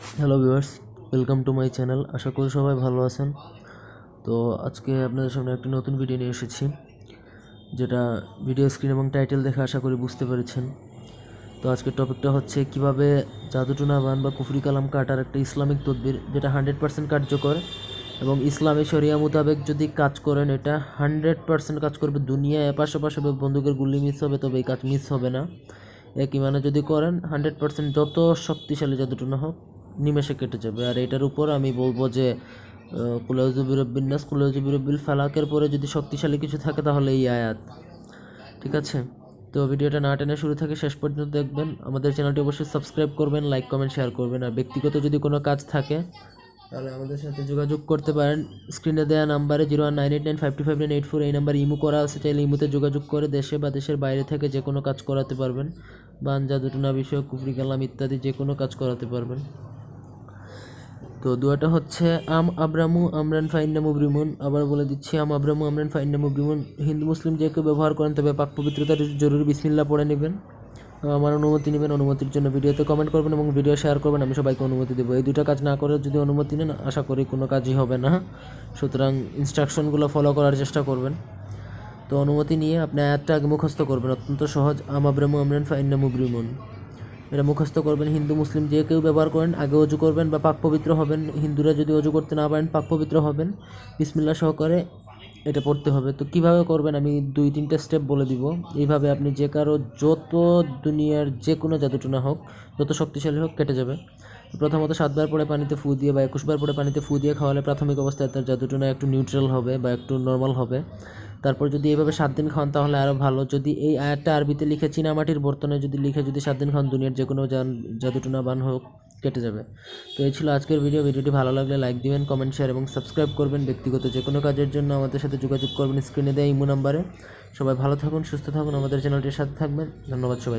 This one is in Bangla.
Hello viewers welcome to my channel আশা করি সবাই ভালো আছেন। তো আজকে আপনাদের সামনে একটি নতুন ভিডিও নিয়ে এসেছি, যেটা ভিডিও স্ক্রিন এবং টাইটেল দেখে আশা করি বুঝতে পেরেছেন। তো আজকের টপিকটা হচ্ছে, কীভাবে জাদুটুনা বান বা কুফরি কালাম কাটার একটা ইসলামিক তদবির, যেটা হান্ড্রেড পার্সেন্ট কার্যকর এবং ইসলামী শরিয়া মোতাবেক যদি কাজ করেন, এটা হান্ড্রেড পার্সেন্ট কাজ করবে। দুনিয়ায় এপাশে পাশে বন্দুকের গুলি মিস হবে, তবে এই কাজ মিস হবে না। একই মানে যদি করেন হান্ড্রেড পার্সেন্ট যত শক্তিশালী জাদুটুনা হোক নিমেষে কেটে যাবে। আর এটার উপর আমি বলব যে কুলাউজুবিরবিন্যাস কুলাউজুবিরবিল ফালাকের পরে যদি শক্তিশালী কিছু থাকে তাহলে এই আয়াত। ঠিক আছে? তো ভিডিওটা না টেনে শুরু থেকে শেষ পর্যন্ত দেখবেন। আমাদের চ্যানেলটি অবশ্যই সাবস্ক্রাইব করবেন, লাইক, কমেন্ট, শেয়ার করবেন। আর ব্যক্তিগত যদি কোনো কাজ থাকে, তাহলে আমাদের সাথে যোগাযোগ করতে পারেন। স্ক্রিনে দেওয়া নাম্বারে zero one nine eight nine five two five nine eight four, এই নাম্বার ইমো করা আছে। চাইলে ইমোতে যোগাযোগ করে দেশে বা দেশের বাইরে থেকে যে কোনো কাজ করাতে পারবেন। বান জাদুটনা বিষয়, কুফরি, কালাম ইত্যাদি যে কোনো কাজ করাতে পারবেন। তো দুয়াটা হচ্ছে, আম আব্রামু আমরান ফাইন্না মুবরিমুন। আবার বলে দিচ্ছি, আম আব্রামু আমরান ফাইন্না মুবরিমুন। হিন্দু মুসলিম যে কেউ ব্যবহার করেন, তবে পাক পবিত্রতার জরুরি বিসমিল্লা পড়ে নেবেন। আমার অনুমতি নেবেন, অনুমতির জন্য ভিডিওতে কমেন্ট করবেন এবং ভিডিও শেয়ার করবেন, আমি সবাইকে অনুমতি দেবো। এই দুটো কাজ না করে যদি অনুমতি নেন, আশা করি কোনো কাজই হবে না। সুতরাং ইনস্ট্রাকশনগুলো ফলো করার চেষ্টা করবেন। তো অনুমতি নিয়ে আপনি আয়াতটা আগে মুখস্থ করবেন। অত্যন্ত সহজ, আম আব্রামু আমরান ফাইন্না মুবরিমুন। এটা মুখস্থ করবেন হিন্দু, মুসলিম যে কেউ ব্যবহার করেন, আগে অজু করবেন বা পাক পবিত্র হবেন। হিন্দুরা যদি অজু করতে না পারেন, পাক পবিত্র হবেন। বিসমিল্লা সহকারে এটা পড়তে হবে। তো কীভাবে করবেন? আমি দুই, তিনটা স্টেপ বলে দিব। এইভাবে আপনি যে কারও যত দুনিয়ার যে কোনো জাদুটনা হোক, যত শক্তিশালী হোক, কেটে যাবে। প্রথমত সাতবার পরে পানিতে ফু দিয়ে বা একুশবার পরে পানিতে ফু দিয়ে খাওয়ালে প্রাথমিক অবস্থায় তার জাদুটনা একটু নিউট্রাল হবে বা একটু নর্মাল হবে। তারপর যদি এভাবে সাত দিন খান তাহলে আরও ভালো। যদি এই আয়াতটা আরবিতে লিখে চীনামাটির বর্তনে যদি লিখে যদি সাত দিন খান দুনিয়ার যে কোনো যান জাদুটনা বান হোক, কেটে যাবে। তো এই ছিল আজকের ভিডিও ভিডিওটি ভালো লাগলে লাইক দিবেন কমেন্ট শেয়ার এবং সাবস্ক্রাইব করবেন। ব্যক্তিগত যে কোনো কাজের জন্য আমাদের সাথে যোগাযোগ করবেন স্ক্রিনে দেয় ইমো নাম্বারে সবাই ভালো থাকুন, সুস্থ থাকুন। আমাদের চ্যানেলটির সাথে থাকবেন। ধন্যবাদ সবাই।